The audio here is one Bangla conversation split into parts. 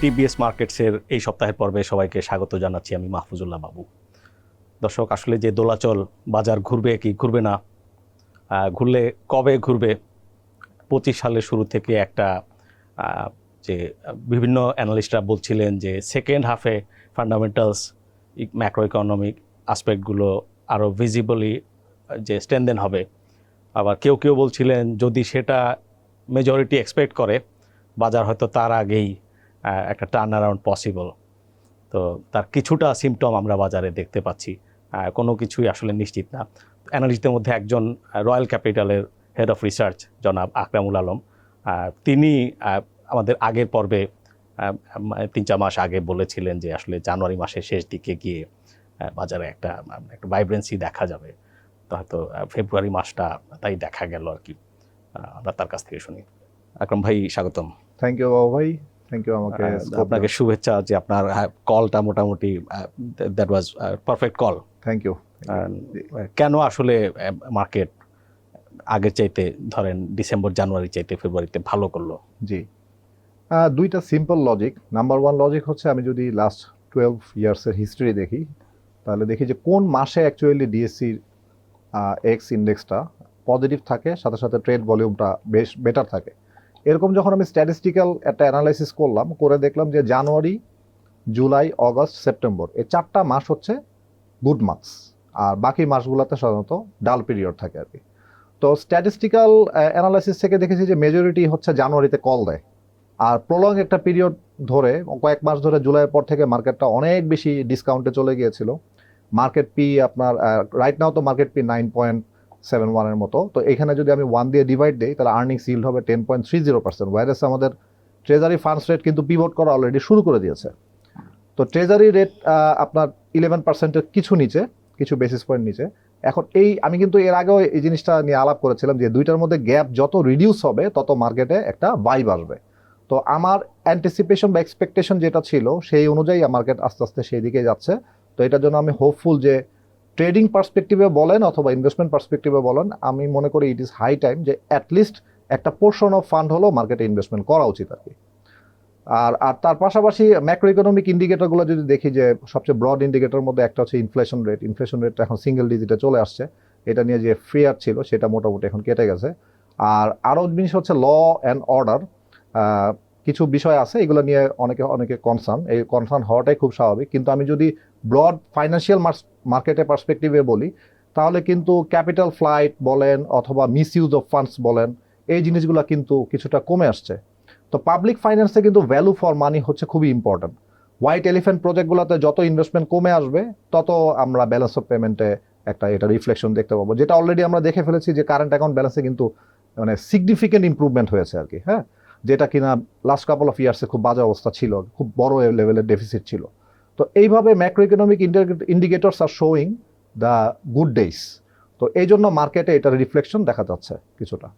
টিবিএস মার্কেটসের এই সপ্তাহের পর্বে সবাইকে স্বাগত জানাচ্ছি আমি মাহফুজুল্লাহ বাবু। দর্শক, আসলে যে দোলাচল বাজার ঘুরবে কি ঘুরবে না ঘুরলে কবে ঘুরবে, পঁচিশ সালের শুরু থেকে একটা যে বিভিন্ন অ্যানালিস্টরা বলছিলেন যে সেকেন্ড হাফে ফান্ডামেন্টালস ম্যাক্রো ইকোনমিক আসপেক্টগুলো আরও ভিজিবলি যে স্ট্রেনদেন হবে। আবার কেউ কেউ বলছিলেন যদি সেটা মেজরিটি এক্সপেক্ট করে, বাজার হয়তো তার আগেই একটা টার্ন অ্যারাউন্ড পসিবল তো তার কিছুটা সিমটম আমরা বাজারে দেখতে পাচ্ছি। কোনো কিছুই আসলে নিশ্চিত না। অ্যানালিস্টদের মধ্যে একজন রয়্যাল ক্যাপিটালের হেড অফ রিসার্চ জনাব আকরামুল আলম। তিনি আমাদের আগের পর্বে তিন চার মাস আগে বলেছিলেন যে আসলে জানুয়ারি মাসের শেষ দিকে গিয়ে বাজারে একটা একটা ভাইব্রেন্সি দেখা যাবে। তো হয়তো ফেব্রুয়ারি মাসটা তাই দেখা গেল আর কি। আমরা তার কাছ থেকে শুনি। আকরাম ভাই, স্বাগতম। থ্যাংক ইউ বাবু ভাই। থ্যাংক ইউ আমাকে আপনাকে শুভেচ্ছা যে আপনার কলটা মোটামুটি that was perfect call thank you কেন আসলে মার্কেট আগের চাইতে ধরেন ডিসেম্বর জানুয়ারি চাইতে ফেব্রুয়ারিতে ভালো করল? জি। দুইটা simple logic number one logic হচ্ছে আমি যদি লাস্ট টুয়েলভ ইয়ার্সের হিস্ট্রি দেখি তাহলে দেখি যে কোন মাসে অ্যাকচুয়ালি ডিএসসির এক্স ইন্ডেক্সটা পজিটিভ থাকে সাথে সাথে ট্রেড ভলিউমটা বেশ বেটার থাকে। এরকম যখন আমি স্ট্যাটিস্টিক্যাল একটা অ্যানালাইসিস করলাম, করে দেখলাম যে জানুয়ারি, জুলাই, অগস্ট, সেপ্টেম্বর, এই চারটা মাস হচ্ছে গুড মান্থস আর বাকি মাসগুলোতে সাধারণত ডাল পিরিয়ড থাকে আর কি। তো স্ট্যাটিস্টিক্যাল অ্যানালাইসিস থেকে দেখেছি যে মেজরিটি হচ্ছে জানুয়ারিতে কল দেয়, আর প্রলং একটা পিরিয়ড ধরে, কয়েক মাস ধরে জুলাইয়ের পর থেকে মার্কেটটা অনেক বেশি ডিসকাউন্টে চলে গিয়েছিল। মার্কেট পি আপনার রাইট নাও তো market P nine point seven ওয়ানের মতো। তো এখানে যদি আমি ওয়ান দিয়ে ডিভাইড দিই, তাহলে আর্নিংস ইল্ড হবে ten point three zero percent whereas আমাদের ট্রেজারি ফান্ডস রেট কিন্তু পিভট করা অলরেডি শুরু করে দিয়েছে। তো ট্রেজারি রেট আপনার ইলেভেন পার্সেন্টের কিছু নিচে, কিছু বেসিস পয়েন্ট নিচে। এখন এই, আমি কিন্তু এর আগেও এই জিনিসটা নিয়ে আলাপ করেছিলাম যে দুইটার মধ্যে গ্যাপ যত রিডিউস হবে, তত মার্কেটে একটা ভাইব আসবে। তো আমার অ্যান্টিসিপেশন বা এক্সপেকটেশন যেটা ছিল, সেই অনুযায়ী মার্কেট আস্তে আস্তে সেই দিকে যাচ্ছে। তো এটার জন্য আমি হোপফুল যে ট্রেডিং পার্সপেক্টিভে বলেন অথবা ইনভেস্টমেন্ট পার্সপেক্টিভে বলেন, আমি মনে করি ইট ইজ হাই টাইম যে অ্যাটলিস্ট একটা পোর্শন অফ ফান্ড হলেও মার্কেটে ইনভেস্টমেন্ট করা উচিত আর কি। আর আর তার পাশাপাশি ম্যাক্রো ইকোনমিক ইন্ডিকেটরগুলো যদি দেখি যে সবচেয়ে ব্রড ইন্ডিকেটর মধ্যে একটা হচ্ছে ইনফ্লেশন রেট ইনফ্লেশন রেটটা এখন সিঙ্গেল ডিজিটে চলে আসছে। এটা নিয়ে যে ফিয়ার ছিল সেটা মোটামুটি এখন কেটে গেছে। আর আরও জিনিস হচ্ছে ল অ্যান্ড অর্ডার কিছু বিষয় আছে, এগুলো নিয়ে অনেকে অনেকে কনসার্ন এই কনসার্ন হওয়াটাই খুব স্বাভাবিক। কিন্তু আমি যদি ব্রড ফাইন্যান্সিয়াল মার্কেটের পার্সপেক্টিভে বলি, তাহলে কিন্তু ক্যাপিটাল ফ্লাইট বলেন অথবা মিস ইউজ অফ ফান্ডস বলেন, এই জিনিসগুলো কিন্তু কিছুটা কমে আসছে। তো পাবলিক ফাইন্যান্সে কিন্তু ভ্যালু ফর মানি হচ্ছে খুবই ইম্পর্ট্যান্ট হোয়াইট এলিফেন্ট প্রজেক্টগুলোতে যত ইনভেস্টমেন্ট কমে আসবে, তত আমরা ব্যালেন্স অফ পেমেন্টে একটা এটা রিফ্লেকশন দেখতে পাবো। যেটা অলরেডি আমরা দেখে ফেলেছি যে কারেন্ট অ্যাকাউন্ট ব্যালেন্সে কিন্তু মানে সিগনিফিকেন্ট ইম্প্রুভমেন্ট হয়েছে আর কি হ্যাঁ? যেটা কিনা লাস্ট কাপল অফ ইয়ার্সে খুব বাজে অবস্থা ছিল, খুব বড় লেভেলের ডেফিসিট ছিল। তো এইভাবে macro economic indicators are showing the good days তো এই জন্য মার্কেটে এটার রিফ্লেকশন দেখা যাচ্ছে কিছুটা।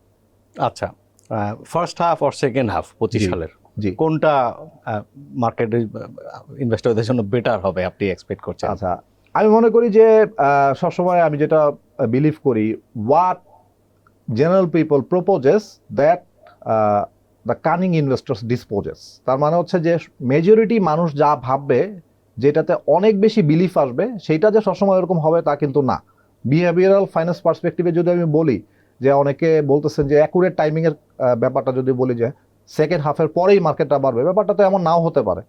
আচ্ছা first half or second half পঁচিশ সালের? জি। কোনটা মার্কেটের ইনভেস্টরদের জন্য বেটার হবে আপনি এক্সপেক্ট করছেন? আচ্ছা আমি মনে করি যে সবসময় আমি যেটা বিলিভ করি what general people proposes that the cunning investors disposes তার মানে হচ্ছে যে মেজরিটি মানুষ যা ভাববে যেটাতে অনেক বেশি বিলিফ আসবে, সেইটা যে সবসময় এরকম হবে তা কিন্তু না। বিহেভিয়ারাল ফাইন্যান্স পার্সপেক্টিভে যদি আমি বলি যে অনেকে বলতেছেন যে অ্যাকুরেট টাইমিংয়ের ব্যাপারটা যদি বলি যে সেকেন্ড হাফের পরেই মার্কেটটা বাড়বে, ব্যাপারটা তো এমন নাও হতে পারে।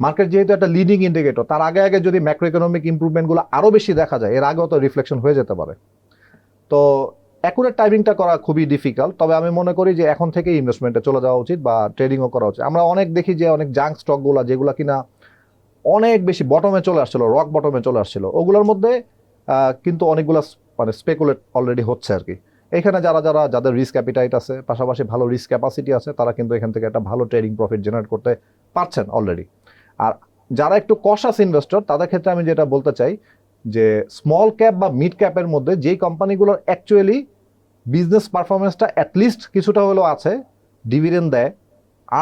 মার্কেট যেহেতু একটা লিডিং ইন্ডিকেটর তার আগে আগে যদি ম্যাক্রো ইকোনমিক ইম্প্রুভমেন্টগুলো আরও বেশি দেখা যায়, এর আগেও তো রিফ্লেকশন হয়ে যেতে পারে। তো অ্যাকুরেট টাইমিংটা করা খুবই ডিফিকাল্ট তবে আমি মনে করি যে এখন থেকে ইনভেস্টমেন্টে চলে যাওয়া উচিত বা ট্রেডিংও করা উচিত। আমরা অনেক দেখি যে অনেক জাঙ্ক স্টকগুলো যেগুলো কিনা অনেক বেশি বটমে চলে আসছিল রক বটমে চলে আসছিল। ওগুলোর মধ্যে কিন্তু অনেকগুলো মানে স্পেকুলেট অলরেডি হচ্ছে আর কি। এখানে যারা যারা, যাদের রিস্ক অ্যাপিটাইট আছে, পাশাপাশি ভালো রিস্ক ক্যাপাসিটি আছে, তারা কিন্তু এখান থেকে একটা ভালো ট্রেডিং প্রফিট জেনারেট করতে পারছেন অলরেডি আর যারা একটু কশাস ইনভেস্টর তাদের ক্ষেত্রে আমি যেটা বলতে চাই যে স্মল ক্যাপ বা মিড ক্যাপের মধ্যে যেই কোম্পানিগুলোর অ্যাকচুয়ালি বিজনেস পারফরমেন্সটা অ্যাটলিস্ট কিছুটা হলেও আছে ডিভিডেন্ড দেয়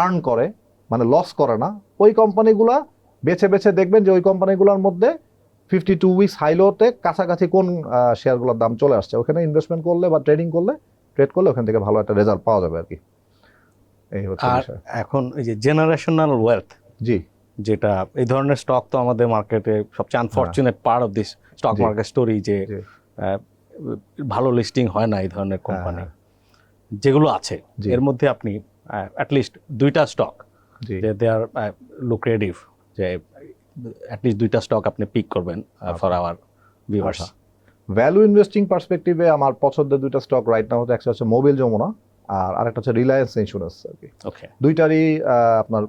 আর্ন করে মানে লস করে না, ওই কোম্পানিগুলা বেছে বেছে দেখবেন যে ওই কোম্পানিগুলোর মধ্যে ফিফটি টু উইকস হাইলোতে কাছাকাছি কোন শেয়ারগুলোর দাম চলে আসছে। ওখানে ইনভেস্টমেন্ট করলে বা ট্রেডিং করলে ট্রেড করলে ওখান থেকে ভালো একটা রেজাল্ট পাওয়া যাবে আর কি এই হচ্ছে আর এখন এই যে জেনারেশনাল ওয়েলথ জি। যেটা এই ধরনের স্টক তো আমাদের মার্কেটে সবচেয়ে unfortunate part of this stock market story যে ভালো লিস্টিং হয় না এই ধরনের কোম্পানি হ্যাঁ। যেগুলো আছে। এর মধ্যে আপনি অ্যাটলিস্ট দুইটা স্টক যে দে আর লুক্রেটিভ যে অ্যাটলিস্ট দুইটা স্টক আপনি পিক করবেন for our viewers. Value investing পার্সপেক্টিভে আমার পছন্দের দুইটা স্টক রাইট নাও একটা হচ্ছে মোবিল যমুনা আর আরেকটা হচ্ছে রিলায়েন্স ইন্স্যুরেন্স আর কি। ওকে দুইটারই আপনার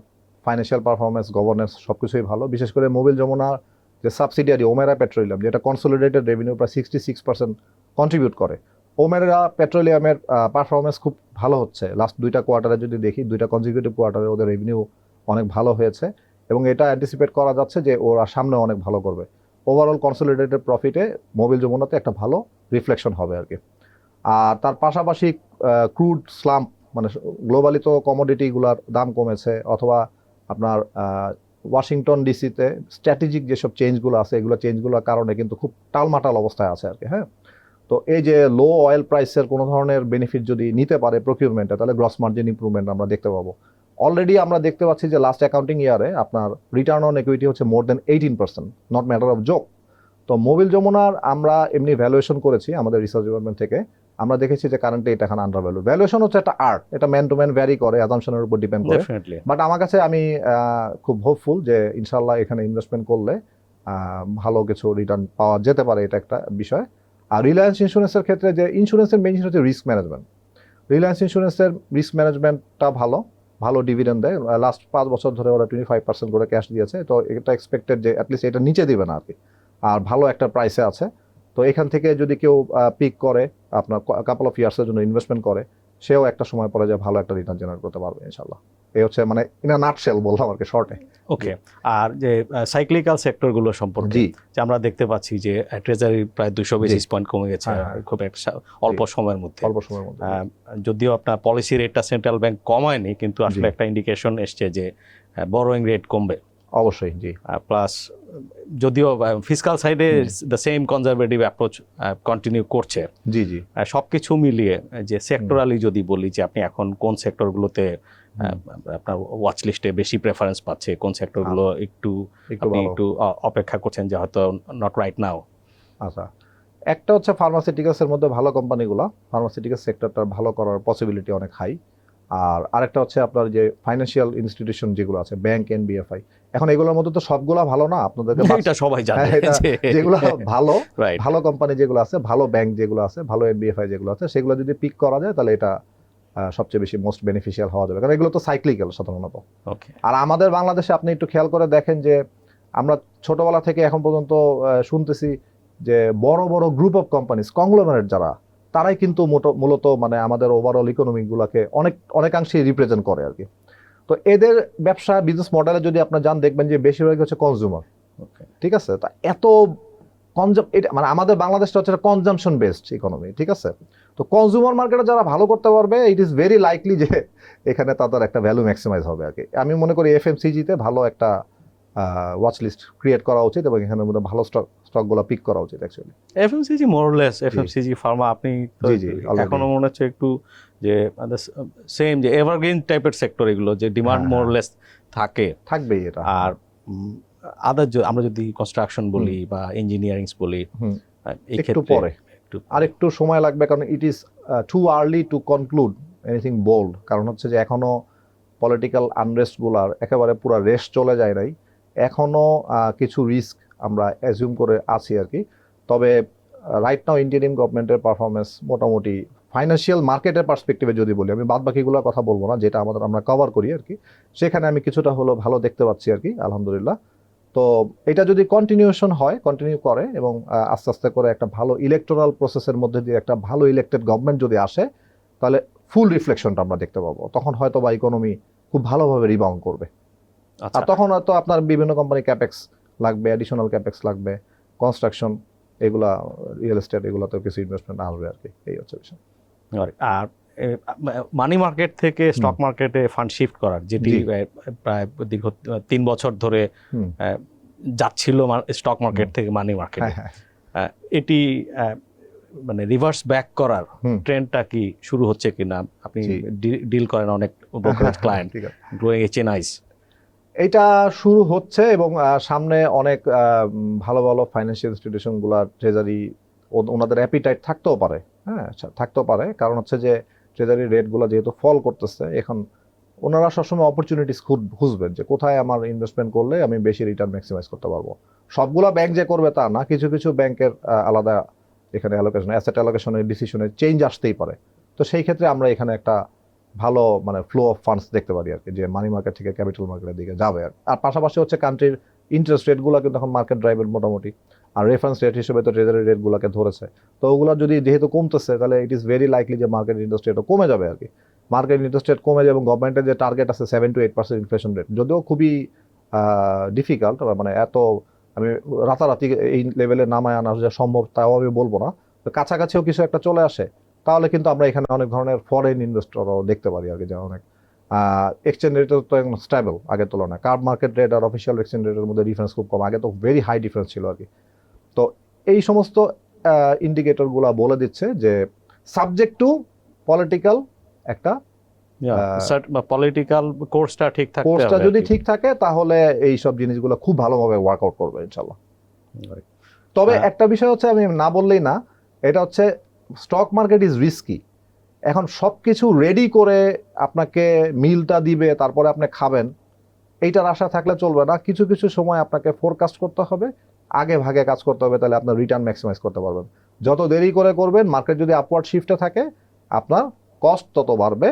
ফাইন্যান্সিয়াল পারফরমেন্স গভর্নেন্স সব কিছুই ভালো। বিশেষ করে মোবিল যমুনার যে সাবসিডিয়ারি ওমেরা পেট্রোলিয়াম যেটা কনসোলিডেটেড রেভিনিউ প্রায় সিক্সটি সিক্স পার্সেন্ট কন্ট্রিবিউট করে। ওমেরা পেট্রোলিয়ামের পারফরমেন্স খুব ভালো হচ্ছে। লাস্ট দুইটা কোয়ার্টারে যদি দেখি দুইটা কনজিকিউটিভ কোয়ার্টারে ওদের রেভিনিউ অনেক ভালো হয়েছে। এবং এটা অ্যান্টিসিপেট করা যাচ্ছে যে ওরা সামনে অনেক ভালো করবে। ওভারঅল কনসোলিডেটেড প্রফিটে মোবিল যমুনাতে একটা ভালো রিফ্লেকশন হবে আর কি। আর তার পাশাপাশি ক্রুড স্লাম্প মানে গ্লোবালি তো কমোডিটিগুলোর দাম কমেছে অথবা আপনার ওয়াশিংটন ডিসিতে স্ট্র্যাটেজিক যেসব চেঞ্জগুলো আছে, এগুলো চেঞ্জগুলোর কারণে কিন্তু খুব টালমাটাল অবস্থায় আছে আর কি হ্যাঁ? তো এই যে লো অয়েল প্রাইসের কোনো ধরনের বেনিফিট যদি নিতে পারে প্রকিউরমেন্টে তাহলে গ্রস মার্জিন ইমপ্রুভমেন্ট আমরা দেখতে পাবো। অলরেডি আমরা দেখতে পাচ্ছি যে লাস্ট অ্যাকাউন্টিং ইয়ারে আপনার রিটার্ন অন ইকুইটি হচ্ছে more than eighteen percent not matter of joke তো মোবিল যমুনার আমরা এমনি ভ্যালুয়েশন করেছি আমাদের রিসার্চ ডিপার্টমেন্ট থেকে। আমরা দেখেছি যে কারেন্টে এটা এখন আন্ডার ভ্যালু ভ্যালুয়েশন হচ্ছে একটা আর্ট এটা ম্যান টু ম্যান ভ্যারি করে অ্যাজামশনের উপর ডিপেন্ড করে। বাট আমার কাছে আমি খুব হোপফুল যে ইনশাল্লাহ এখানে ইনভেস্টমেন্ট করলে ভালো কিছু রিটার্ন পাওয়া যেতে পারে এটা একটা বিষয়। আর রিলায়েন্স ইন্স্যুরেন্সের ক্ষেত্রে যে ইন্স্যুরেন্সের মেইন হচ্ছে রিস্ক ম্যানেজমেন্ট রিলায়েন্স ইন্স্যুরেন্সের রিস্ক ম্যানেজমেন্টটা ভালো। ভালো ডিভিডেন্ড দেয়। লাস্ট পাঁচ বছর ধরে ওরা টোয়েন্টি ফাইভ পার্সেন্ট করে ক্যাশ দিয়েছে। তো এটা এক্সপেক্টেড যে অ্যাটলিস্ট এটা নিচে দিবে না আর কি। আর ভালো একটা প্রাইসে আছে। তো এখান থেকে যদি কেউ পিক করে, আপনার কাপল অফ ইয়ার্সের জন্য ইনভেস্টমেন্ট করে সেও একটা সময় পরে যে ভালো একটা রিটার্ন জেনারেট করতে পারবে ইনশাল্লাহ এই হচ্ছে মানে ইন নাটশেল বললাম আর কি শর্টে ওকে আর যে সাইক্লিক্যাল সেক্টরগুলো সম্পর্কে যে আমরা দেখতে পাচ্ছি যে ট্রেজারি প্রায় দুশো বেসিস পয়েন্ট কমে গেছে হ্যাঁ, হ্যাঁ। খুব একটা অল্প সময়ের মধ্যে। অল্প সময়ের মধ্যে। যদিও আপনার পলিসি রেটটা সেন্ট্রাল ব্যাংক কমায়নি কিন্তু আসলে একটা ইন্ডিকেশন এসছে যে বড়োয়িং রেট কমবে। অবশ্যই জি। প্লাস যদিও ফিসকাল সাইডে the same conservative approach continue করছে। জি জি। সব কিছু মিলিয়ে যে সেক্টরালি যদি বলি যে আপনি এখন কোন সেক্টরগুলোতে আপনার ওয়াচ লিস্টে বেশি প্রেফারেন্স পাচ্ছে কোন সেক্টরগুলো একটু একটু আপনি একটু অপেক্ষা করছেন যে হয়তো নট রাইট নাও আচ্ছা। একটা হচ্ছে ফার্মাসিউটিক্যালসের মধ্যে ভালো কোম্পানিগুলো ফার্মাসিউটিক্যাল সেক্টরটা ভালো করার পসিবিলিটি অনেক হাই আর আরেকটা হচ্ছে আপনার যে ফাইন্যান্সিয়াল ইনস্টিটিউশন যেগুলো আছে ব্যাংক এন এনবিএফআই এখন এগুলোর মধ্যে তো সবগুলা ভালো না আপনাদেরকে এটা সবাই জানে হ্যাঁ, যেগুলো ভালো ভালো কোম্পানি যেগুলো আছে ভালো ব্যাংক যেগুলো আছে ভালো এনবিএফআই যেগুলো আছে সেগুলো যদি পিক করা যায় তাহলে এটা সবচেয়ে বেশি মোস্ট বেনিফিশিয়াল হওয়া যাবে। কারণ এগুলো তো সাইক্লিক্যাল সাধারণত। আর আমাদের বাংলাদেশে আপনি একটু খেয়াল করে দেখেন যে আমরা ছোটবেলা থেকে এখন পর্যন্ত শুনতেছি যে বড় বড় গ্রুপ অফ কোম্পানিজ কংগ্লোমারেট যারা তারাই কিন্তু মূলত মানে আমাদের ওভারঅল ইকোনমিগুলোকে অনেক অনেকাংশেই রিপ্রেজেন্ট করে আর কি। তো এদের ব্যবসা বিজনেস মডেলে যদি আপনার যান দেখবেন যে বেশিরভাগ হচ্ছে কনজিউমার ঠিক আছে? তা এত কনজাম এটা মানে আমাদের বাংলাদেশটা হচ্ছে কনজামশন বেসড ইকোনমি ঠিক আছে? তো কনজিউমার মার্কেটে যারা ভালো করতে পারবে ইট ইজ ভেরি লাইকলি যে এখানে তাদের একটা ভ্যালু ম্যাক্সিমাইজ হবে আর কি। আমি মনে করি এফএমসিজিতে ভালো একটা ওয়াচ লিস্ট ক্রিয়েট করা উচিত এবং এখানের মধ্যে ভালো স্টক স্টকগুলো পিক করা উচিত অ্যাকচুয়ালি এফএমসিজি মোরলেস এফএমসিজি ফার্মা আপনি জি, জি, এখনও মনে হচ্ছে একটু যে সেম যে এভারগ্রিন টাইপের সেক্টর এগুলো যে ডিমান্ড হ্যাঁ, হ্যাঁ। মোরলেস থাকে। থাকবেই এটা। আর আদার আমরা যদি কনস্ট্রাকশন বলি বা ইঞ্জিনিয়ারিংস বলি এই একটু পরে। একটু আর একটু সময় লাগবে কারণ it is too early to conclude anything bold কারণ হচ্ছে যে এখনও পলিটিক্যাল আনরেস্টগুলার একেবারে পুরো রেস্ট চলে যায় নাই। এখনও আহ, কিছু রিস্ক আমরা অ্যাজিউম করে আছি আর কি। তবে রাইট নাও ইন্ডিয়ান গভর্নমেন্টের পারফরমেন্স মোটামুটি ফাইন্যান্সিয়াল মার্কেটের পার্সপেক্টিভে যদি বলি আমি বাদ বাকিগুলোর কথা বলব না যেটা আমাদের আমরা কভার করি আর কি। সেখানে আমি কিছুটা হলো ভালো দেখতে পাচ্ছি আর কি আলহামদুলিল্লাহ। তো এটা যদি কন্টিনিউশন হয় কন্টিনিউ করে এবং আস্তে আস্তে করে একটা ভালো ইলেকটোরাল প্রসেসের মধ্যে দিয়ে একটা ভালো ইলেক্টেড গভর্নমেন্ট যদি আসে তাহলে ফুল রিফ্লেকশনটা আমরা দেখতে পাবো। তখন হয়তো বা ইকোনমি খুব ভালোভাবে রিবাউন্ড করবে। আর তখন হয়তো আপনার বিভিন্ন কোম্পানি ক্যাপেক্স লাগবে অ্যাডিশনাল ক্যাপেক্স লাগবে কনস্ট্রাকশন এগুলা রিয়েল এস্টেট এগুলোতেও কিছু ইনভেস্টমেন্ট আসবে আর কি এই হচ্ছে বিষয়। আর মানি মার্কেট থেকে স্টক মার্কেটে ফান্ড শিফট করার যেটি প্রায় দীর্ঘ তিন বছর ধরে যাচ্ছিল স্টক মার্কেট থেকে মানি মার্কেট হ্যাঁ হ্যাঁ। এটি মানে রিভার্স ব্যাক করার ট্রেন্ডটা কি শুরু হচ্ছে কিনা আপনি ডিল করেন অনেক ক্লায়েন্ট গ্রোয়িং এ চেনাইস এটা শুরু হচ্ছে এবং সামনে অনেক ভালো ভালো ফাইন্যান্সিয়াল ইনস্টিটিউশনগুলো ট্রেজারি ওনাদের অ্যাপিটাইট থাকতেও পারে। হ্যাঁ আচ্ছা, থাকতেও পারে। কারণ হচ্ছে যে ট্রেজারি রেটগুলো যেহেতু ফল করতেছে এখন ওনারা সবসময় অপরচুনিটিস খুঁজবেন যে কোথায় আমার ইনভেস্টমেন্ট করলে আমি বেশি রিটার্ন ম্যাক্সিমাইজ করতে পারব। সবগুলা ব্যাংক যে করবে তা না কিছু কিছু ব্যাংকের আলাদা এখানে অ্যালোকেশন অ্যাসেট অ্যালোকেশনের ডিসিশনে চেঞ্জ আসতেই পারে। তো সেই ক্ষেত্রে আমরা এখানে একটা ভালো মানে ফ্লো অফ ফান্ডস দেখতে পারি আর কি, যে মানি মার্কেট থেকে ক্যাপিটাল মার্কেটের দিকে যাবে আর আর পাশাপাশি হচ্ছে কান্ট্রির ইন্টারেস্ট রেটগুলো কিন্তু এখন মার্কেট ড্রাইভের মোটামুটি। আর রেফারেন্স রেট হিসেবে তো ট্রেজারি রেটগুলোকে ধরেছে। তো ওগুলো যদি যেহেতু কমতেছে, তাহলে ইট ইজ ভেরি লাইকলি যে মার্কেট ইন্টারেস্ট রেটও কমে যাবে আর কি। মার্কেট ইন্টারেস্ট রেট কমে যাবে এবং গভর্নমেন্টের যে টার্গেট আছে seven to eight percent inflation rate যদিও খুবই ডিফিকাল্ট মানে এত আমি রাতারাতি এই লেভেলে নামায় আনা যে সম্ভব, তাও আমি বলব না। তো কাছাকাছিও কিছু একটা চলে আসে। তাহলে কিন্তু আমরা এখানে অনেক ধরনের ফরেন ইনভেস্টরও দেখতে পারি আর কি যে অনেক এক্সচেঞ্জ রেট তো একদম স্টেবল আগের তুলনায়। কার্ড মার্কেট রেট আর অফিসিয়াল এক্সচেঞ্জ রেটের মধ্যে ডিফারেন্স খুব কম আগে তো ভেরি হাই ডিফারেন্স ছিল আর কি। তো এই সমস্ত ইন্ডিকেটরগুলো বলে দিচ্ছে যে সাবজেক্ট টু পলিটিক্যাল একটা পলিটিক্যাল কোর্সটা ঠিক থাকতে কোর্সটা যদি ঠিক থাকে তাহলে এই সব জিনিসগুলো খুব ভালোভাবে ওয়ার্কআউট করবে ইনশাল্লাহ। তবে হ্যাঁ। একটা বিষয় হচ্ছে আমি না বললেই না এটা হচ্ছে স্টক মার্কেট ইজ রিস্কি এখন সব কিছু রেডি করে আপনাকে মিলটা দিবে তারপরে আপনি খাবেন। এইটার আশা থাকলে চলবে না। কিছু কিছু সময় আপনাকে ফোরকাস্ট করতে হবে আগে ভাগে কাজ করতে হবে তাহলে আপনার রিটার্ন ম্যাক্সিমাইজ করতে পারবেন। যত দেরি করে করবেন মার্কেট যদি আপওয়ার্ড শিফটে থাকে আপনার কস্ট তত বাড়বে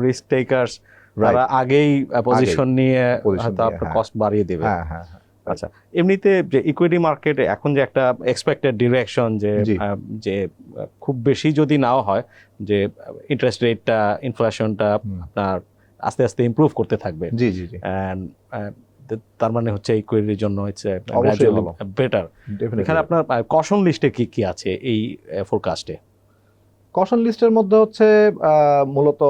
রিস্ক টেকার্স. তারা আগেই পজিশন নিয়ে হয়তো আপনার হ্যাঁ। কস্ট বাড়িয়ে দেবে। হ্যাঁ হ্যাঁ হ্যাঁ। আচ্ছা এমনিতে যে ইকুইটি মার্কেটে এখন যে একটা এক্সপেক্টেড ডিরেকশন যে। যে খুব বেশি যদি নাও হয় যে ইন্টারেস্ট রেটটা ইনফ্লেশনটা আপনার আস্তে আস্তে ইমপ্রুভ করতে থাকবে। জি জি জি। তার মানে হচ্ছে ইকুইটির জন্য হচ্ছে বেটার এখানে আপনার কশন লিস্টে কি কি আছে এই ফোরকাস্টে কশন লিস্টের মধ্যে হচ্ছে মূলত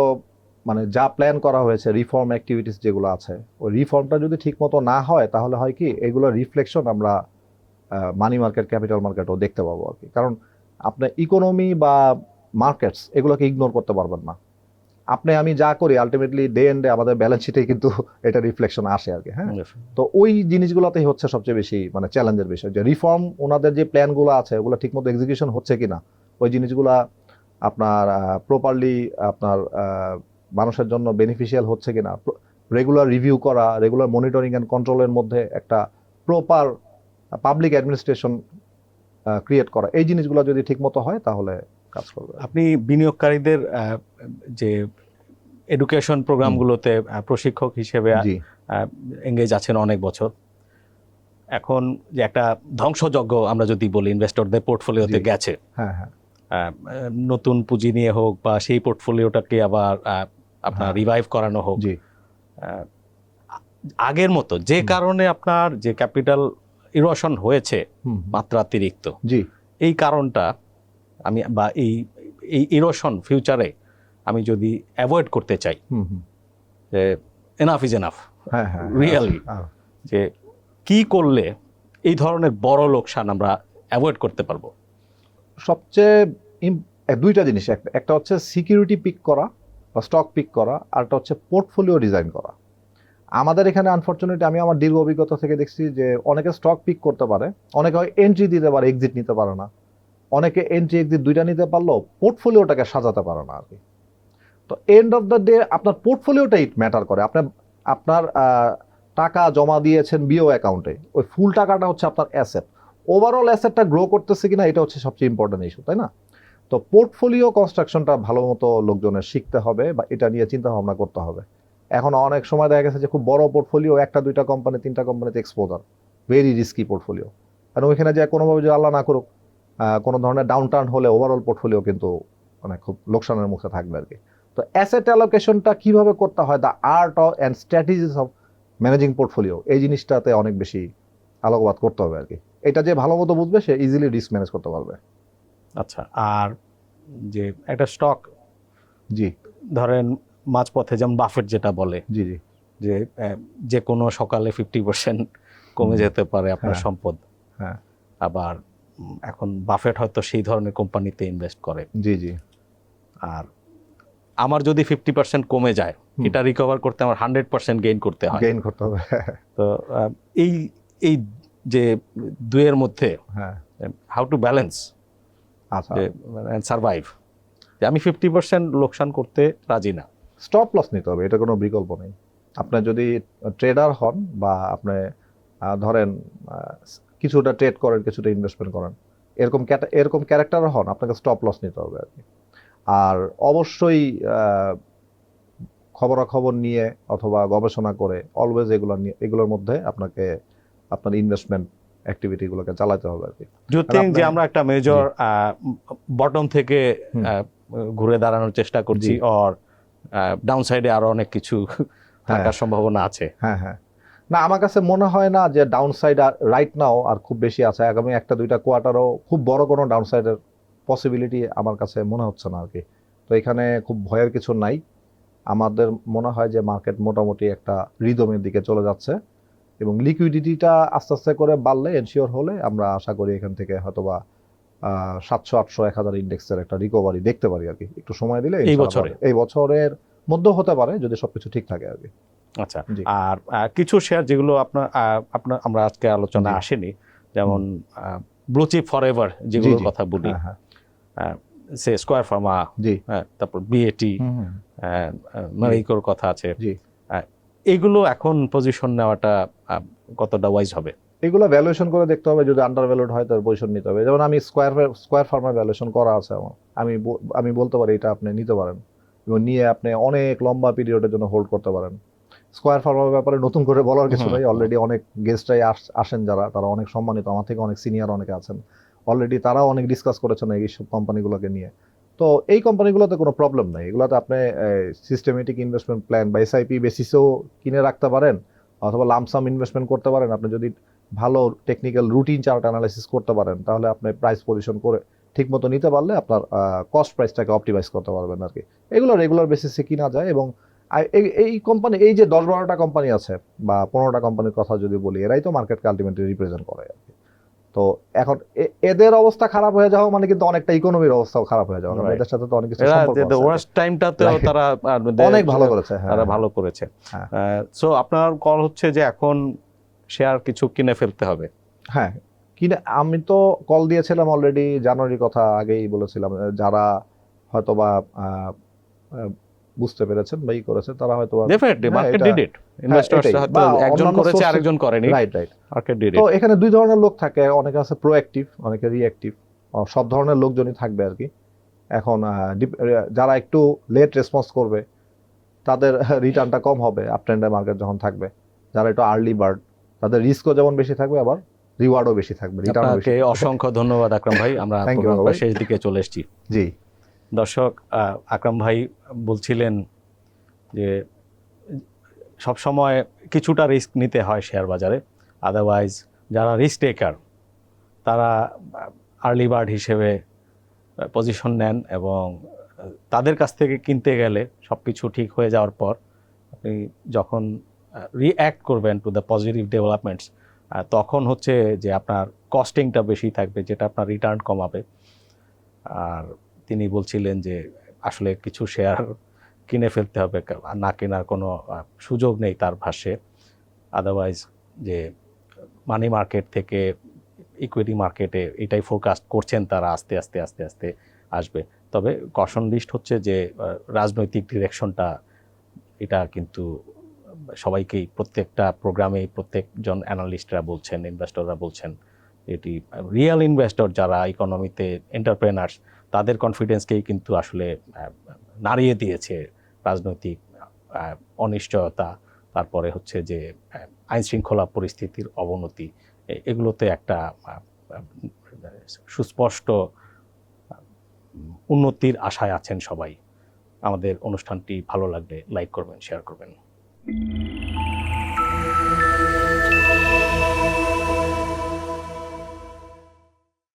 মানে যা প্ল্যান করা হয়েছে রিফর্ম অ্যাক্টিভিটিস যেগুলো আছে ওই রিফর্মটা যদি ঠিকমতো না হয় তাহলে হয় কি এগুলো রিফ্লেকশন আমরা মানি মার্কেট ক্যাপিটাল মার্কেটও দেখতে পাবো আর কি। কারণ আপনার ইকোনমি বা মার্কেটস এগুলোকে ইগনোর করতে পারবেন না। আপনি আমি যা করি আলটিমেটলি ডে এন্ড ডে আমাদের ব্যালেন্স শিটে কিন্তু এটা রিফ্লেকশন আসে আর কি হ্যাঁ? তো ওই জিনিসগুলোতেই হচ্ছে সবচেয়ে বেশি মানে চ্যালেঞ্জের বিষয়। যে রিফর্ম ওনাদের যে প্ল্যানগুলো আছে ওগুলো ঠিকমতো এক্সিকিউশন হচ্ছে কি না ওই জিনিসগুলা আপনার প্রপারলি আপনার মানুষের জন্য বেনিফিশিয়াল হচ্ছে কিনা? রেগুলার রিভিউ করা রেগুলার মনিটরিং অ্যান্ড কন্ট্রোলের মধ্যে একটা প্রপার পাবলিক অ্যাডমিনিস্ট্রেশন ক্রিয়েট করা। এই জিনিসগুলো যদি ঠিকমতো হয় তাহলে কাজ করবে। আপনি বিনিয়োগকারীদের যে এডুকেশন প্রোগ্রামগুলোতে প্রশিক্ষক হিসেবে এঙ্গেজ আছেন অনেক বছর। এখন যে একটা ধ্বংসযজ্ঞ আমরা যদি বলি ইনভেস্টরদের পোর্টফোলিওতে গেছে। হ্যাঁ হ্যাঁ। নতুন পুঁজি নিয়ে হোক বা সেই পোর্টফোলিওটাকে আবার আপনার হ্যাঁ। রিভাইভ করানো হোক। জি। আগের মতো যে কারণে আপনার যে ক্যাপিটাল ইরোশন হয়েছে মাত্রাতিরিক্ত জি। এই কারণটা আমি বা এই এই ইরোশন ফিউচারে আমি যদি অ্যাভয়েড করতে চাই যে এনাফ ইজ এনাফ হ্যাঁ হ্যাঁ? হ্যাঁ। যে কি করলে এই ধরনের বড় লোকসান আমরা অ্যাভয়েড করতে পারব? সবচেয়ে দুইটা জিনিস। একটা একটা হচ্ছে সিকিউরিটি পিক করা বা স্টক পিক করা, আর একটা হচ্ছে পোর্টফোলিও ডিজাইন করা। আমাদের এখানে আনফর্চুনেটলি আমি আমার দীর্ঘ অভিজ্ঞতা থেকে দেখছি যে অনেকে স্টক পিক করতে পারে, অনেকে হয় এন্ট্রি দিতে পারে এক্সিট নিতে পারে না। অনেকে এন্ট্রি এক্সিট দুইটা নিতে পারলেও পোর্টফোলিওটাকে সাজাতে পারে না আর কি তো এন্ড অফ দ্য ডে আপনার পোর্টফোলিওটাই ম্যাটার করে। আপনার আপনার টাকা জমা দিয়েছেন বিও অ্যাকাউন্টে ওই ফুল টাকাটা হচ্ছে আপনার অ্যাসেট ওভারঅল অ্যাসেটটা গ্রো করতেছে কিনা, এটা হচ্ছে সবচেয়ে ইম্পর্টেন্ট ইস্যু তাই না? তো পোর্টফোলিও কনস্ট্রাকশনটা ভালো মতো লোকজনের শিখতে হবে বা এটা নিয়ে চিন্তা ভাবনা করতে হবে। এখন অনেক সময় দেখা গেছে যে খুব বড় পোর্টফোলিও একটা, দুইটা কোম্পানি তিনটা কোম্পানিতে এক্সপোজার ভেরি রিস্কি পোর্টফোলিও কারণ ওইখানে যে কোনোভাবে যে আল্লাহ না করুক কোনো ধরনের ডাউন টার্ন হলে ওভারঅল পোর্টফোলিও কিন্তু মানে খুব লোকসানের মুখে থাকবে আর কি তো অ্যাসেট অ্যালোকেশনটা কীভাবে করতে হয়? The art of and strategies of managing portfolio এই জিনিসটাতে অনেক বেশি আলোকপাত করতে হবে আর কি এটা যে ভালো মতো বুঝবে, সে ইজিলি রিস্ক ম্যানেজ করতে পারবে। আচ্ছা। আর যে একটা স্টক জি। ধরেন মাঝপথে যেমন বাফেট যেটা বলে জি জি। যে যে কোনো সকালে ফিফটি পার্সেন্ট কমে যেতে পারে আপনার হ্যাঁ। সম্পদ। হ্যাঁ। আবার এখন বাফেট হয়তো সেই ধরনের কোম্পানিতে ইনভেস্ট করে। জি জি। আর আমার যদি ফিফটি পার্সেন্ট কমে যায় এটা রিকভার করতে আমার হান্ড্রেড পার্সেন্ট গেইন করতে হয়। গেইন করতে হবে। তো এই এই যে দুয়ের মধ্যে হ্যাঁ। হাউ টু ব্যালেন্স সার্ভাইভ যে আমি ফিফটি পার্সেন্ট লোকসান করতে রাজি না। স্টপ লস নিতে হবে এটা কোনো বিকল্প নেই। আপনি যদি ট্রেডার হন বা আপনি ধরেন কিছুটা ট্রেড করেন কিছুটা ইনভেস্টমেন্ট করেন এরকম এরকম ক্যারেক্টার হন আপনাকে স্টপ লস নিতে হবে আর কি। আর অবশ্যই খবরাখবর নিয়ে অথবা গবেষণা করে অলওয়েজ এগুলো নিয়ে এগুলোর মধ্যে আপনাকে আপনার ইনভেস্টমেন্ট অ্যাক্টিভিটিগুলোকে চালাতে হবে আর কি ডু থিঙ্ক যে আমরা একটা মেজর বটম থেকে ঘুরে দাঁড়ানোর চেষ্টা করছি অর ডাউন সাইডে আরও অনেক কিছু থাকার হ্যাঁ। সম্ভাবনা আছে? হ্যাঁ হ্যাঁ। না আমার কাছে মনে হয় না যে ডাউন সাইড রাইট নাও আর খুব বেশি আছে। আগামী একটা দুইটা কোয়ার্টারও খুব বড় কোনো ডাউন সাইডের পসিবিলিটি আমার কাছে মনে হচ্ছে না আর কি তো এখানে খুব ভয়ের কিছু নাই। আমাদের মনে হয় যে মার্কেট মোটামুটি একটা রিদমের দিকে চলে যাচ্ছে। এবং লিকুইডিটিটা আস্তে আস্তে করে বাড়লে এনশিওর হলে আমরা আশা করি এখান থেকে হয়তোবা সাতশো আটশো এক হাজার ইন্ডেক্সের একটা রিকভারি দেখতে পারি আর কি। একটু সময় দিলে এই বছরে? এই বছরের মধ্যেও হতে পারে যদি সবকিছু ঠিক থাকে আর কি। আচ্ছা আর কিছু শেয়ার যেগুলো আপনার আপনার আমরা আজকে আলোচনা আসেনি যেমন ব্লুচিপ ফর এভার যেগুলোর কথা বলি। হ্যাঁ হ্যাঁ। সে স্কোয়ার ফার্মা জি। হ্যাঁ তারপর বিএটি। মারিকোর কথা আছে। জি। আহ, এইগুলো এখন পজিশন নেওয়াটা কতটা ওয়াইজ হবে? এগুলো ভ্যালুয়েশন করে দেখতে হবে যদি আন্ডার ভ্যালুড হয় তার পজিশন নিতে হবে। যেমন আমি স্কোয়ার স্কোয়ার ফার্মার ভ্যালুয়েশন করা আছে আমার। আমি আমি বলতে পারি এটা আপনি নিতে পারেন। এবং নিয়ে আপনি অনেক লম্বা পিরিয়ডের জন্য হোল্ড করতে পারেন। স্কোয়ার ফার্মার ব্যাপারে নতুন করে বলার কিছু নাই। অলরেডি অনেক গেস্টরাই আসেন যারা তারা অনেক সম্মানিত। আমার থেকে অনেক সিনিয়র অনেকে আছেন। অলরেডি তারাও অনেক ডিসকাস করেছেন এইসব কোম্পানিগুলোকে নিয়ে। তো এই কোম্পানিগুলোতে কোনো প্রবলেম নেই। এগুলোতে আপনি সিস্টেমেটিক ইনভেস্টমেন্ট প্ল্যান বা এসআইপি বেসিসেও কিনে রাখতে পারেন অথবা লামসাম ইনভেস্টমেন্ট করতে পারেন। আপনি যদি ভালো টেকনিক্যাল রুটিন চার্ট অ্যানালাইসিস করতে পারেন, তাহলে আপনি প্রাইস পজিশন করে ঠিক মতো নিতে পারলে আপনার কস্ট প্রাইসটাকে অপটিমাইজ করতে পারবেন আর কি এগুলো রেগুলার বেসিসে কিনা যায় এবং এই- কোম্পানি এই যে দশ বারোটা কোম্পানি আছে বা পনেরোটা কোম্পানির কথা যদি বলি, এরাই তো মার্কেটকে আলটিমেটলি রিপ্রেজেন্ট করে। তো এখন এদের অবস্থা খারাপ হয়ে যাওয়া মানে কিন্তু অনেকটা ইকোনমির অবস্থাও খারাপ হয়ে যাওয়া। এদের সাথে তো অনেক কিছু এরা সম্পর্ক আছে। ওয়ার্স্ট টাইমটাতেও তারা অনেক ভালো করেছে হ্যাঁ। তারা হ্যাঁ। ভালো করেছে। হ্যাঁ। সো আপনার কল হচ্ছে যে এখন শেয়ার কিছু কিনে ফেলতে হবে। হ্যাঁ। কিনে আমি তো কল দিয়েছিলাম অলরেডি জানুয়ারির কথা আগেই বলেছিলাম যারা হয়তোবা বুঝতে পেরেছেন বা ই করেছে তারা হয়তো ডেফিনেটলি হ্যাঁ, মার্কেট এটা- ডিড ইট ইনভেস্টার্স হয়তো একজন করেছে আরেকজন করেনি। রাইট রাইট মার্কেট ডিড তো এখানে দুই ধরনের লোক থাকে অনেকে আছে প্রোঅ্যাক্টিভ অনেকে রিঅ্যাক্টিভ সব ধরনের লোকজনই থাকবে আর কি। এখন যারা একটু লেট রেসপন্স করবে তাদের রিটার্নটা কম হবে আপ ট্রেন্ডে মার্কেট যখন থাকবে। যারা একটু আর্লি বার্ড তাদের রিস্কও যেমন বেশি থাকবে আবার রিওয়ার্ডও বেশি থাকবে আপনাকে অসংখ্য ধন্যবাদ আকরাম ভাই। আমরা। শেষ দিকে চলে এসেছি। জি। দর্শক আকরাম ভাই বলছিলেন যে সব সময় কিছুটা রিস্ক নিতে হয় শেয়ার বাজারে। আদারওয়াইজ যারা রিস্ক টেকার তারা আর্লি বার্ড হিসেবে পজিশন নেন এবং তাদের কাছ থেকে কিনতে গেলে সব কিছু ঠিক হয়ে যাওয়ার পর আপনি যখন রিঅ্যাক্ট করবেন টু দ্য পজিটিভ ডেভেলপমেন্টস তখন হচ্ছে যে আপনার কস্টিংটা বেশি থাকবে, যেটা আপনার রিটার্ন কমাবে। আর তিনি বলছিলেন যে আসলে কিছু শেয়ার কিনে ফেলতে হবে, না কেনার কোনো সুযোগ নেই তার ভাষ্যে। আদারওয়াইজ যে মানি মার্কেট থেকে ইকুইটি মার্কেটে এটাই ফোকাস্ট করছেন তারা, আস্তে আস্তে আস্তে আস্তে আসবে। তবে কশন লিস্ট হচ্ছে যে রাজনৈতিক ডিরেকশনটা এটা কিন্তু সবাইকেই, প্রত্যেকটা প্রোগ্রামে প্রত্যেকজন অ্যানালিস্টরা বলছেন ইনভেস্টররা বলছেন, এটি রিয়েল ইনভেস্টর যারা ইকোনমিতে এন্টারপ্রেনার্স তাদের কনফিডেন্সকেই কিন্তু আসলে নাড়িয়ে দিয়েছে রাজনৈতিক অনিশ্চয়তা, তারপরে হচ্ছে যে আইন শৃঙ্খলা পরিস্থিতির অবনতি। এগুলোতে একটা সুস্পষ্ট, উন্নতির আশায় আছেন সবাই। আমাদের অনুষ্ঠানটি ভালো লাগলে লাইক করবেন শেয়ার করবেন।